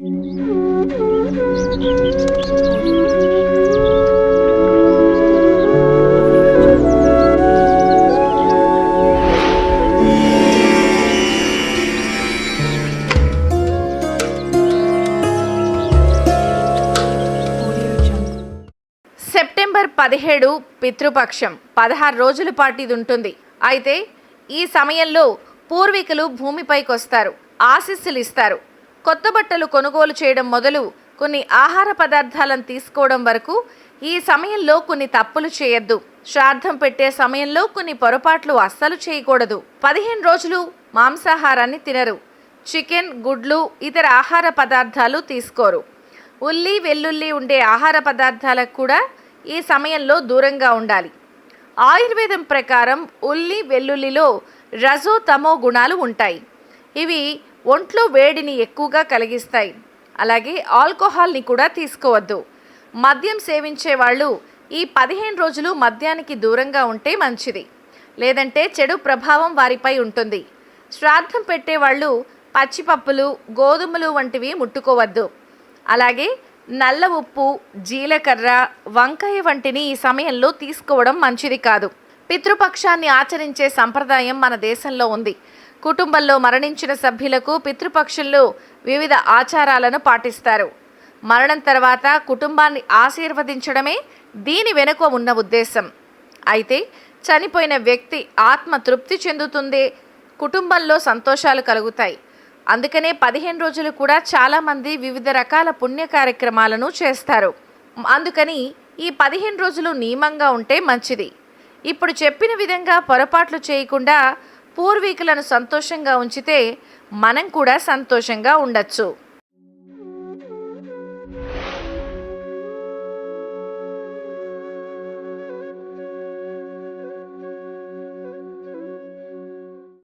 September పదిహేడు పితృపక్షం. పదహారు రోజుల పాటు ఇది ఉంటుంది. అయితే ఈ సమయంలో పూర్వీకులు భూమిపైకి వస్తారు ఆశీస్సులు ఇస్తారు. కొత్త బట్టలు కొనుగోలు చేయడం మొదలు కొన్ని ఆహార పదార్థాలను తీసుకోవడం వరకు ఈ సమయంలో కొన్ని తప్పులు చేయొద్దు. శ్రాద్ధం పెట్టే సమయంలో కొన్ని పొరపాట్లు అస్సలు చేయకూడదు. పదిహేను రోజులు మాంసాహారాన్ని తినరు. చికెన్ గుడ్లు ఇతర ఆహార పదార్థాలు తీసుకోరు. ఉల్లి వెల్లుల్లి ఉండే ఆహార పదార్థాలకు కూడా ఈ సమయంలో దూరంగా ఉండాలి. ఆయుర్వేదం ప్రకారం ఉల్లి వెల్లుల్లిలో రజో తమో గుణాలు ఉంటాయి. ఇవి ఒంట్లో వేడిని ఎక్కువగా కలిగిస్తాయి. అలాగే ఆల్కహాల్ని కూడా తీసుకోవద్దు. మద్యం సేవించే వాళ్ళు ఈ పదిహేను రోజులు మద్యానికి దూరంగా ఉంటే మంచిది. లేదంటే చెడు ప్రభావం వారిపై ఉంటుంది. శ్రాద్ధం పెట్టేవాళ్ళు పచ్చిపప్పులు గోధుమలు వంటివి ముట్టుకోవద్దు. అలాగే నల్ల ఉప్పు జీలకర్ర వంకాయ వంటిని ఈ సమయంలో తీసుకోవడం మంచిది కాదు. పితృపక్షాన్ని ఆచరించే సంప్రదాయం మన దేశంలో ఉంది. కుటుంబంలో మరణించిన సభ్యులకు పితృపక్షుల్లో వివిధ ఆచారాలను పాటిస్తారు. మరణం తర్వాత కుటుంబాన్ని ఆశీర్వదించడమే దీని వెనుక ఉన్న ఉద్దేశం. అయితే చనిపోయిన వ్యక్తి ఆత్మ తృప్తి చెందుతుందే కుటుంబంలో సంతోషాలు కలుగుతాయి. అందుకనే పదిహేను రోజులు కూడా చాలామంది వివిధ రకాల పుణ్య కార్యక్రమాలను చేస్తారు. అందుకని ఈ పదిహేను రోజులు నియమంగా ఉంటే మంచిది. ఇప్పుడు చెప్పిన విధంగా పొరపాట్లు చేయకుండా పూర్వీకులను సంతోషంగా ఉంచితే మనం కూడా సంతోషంగా ఉండొచ్చు.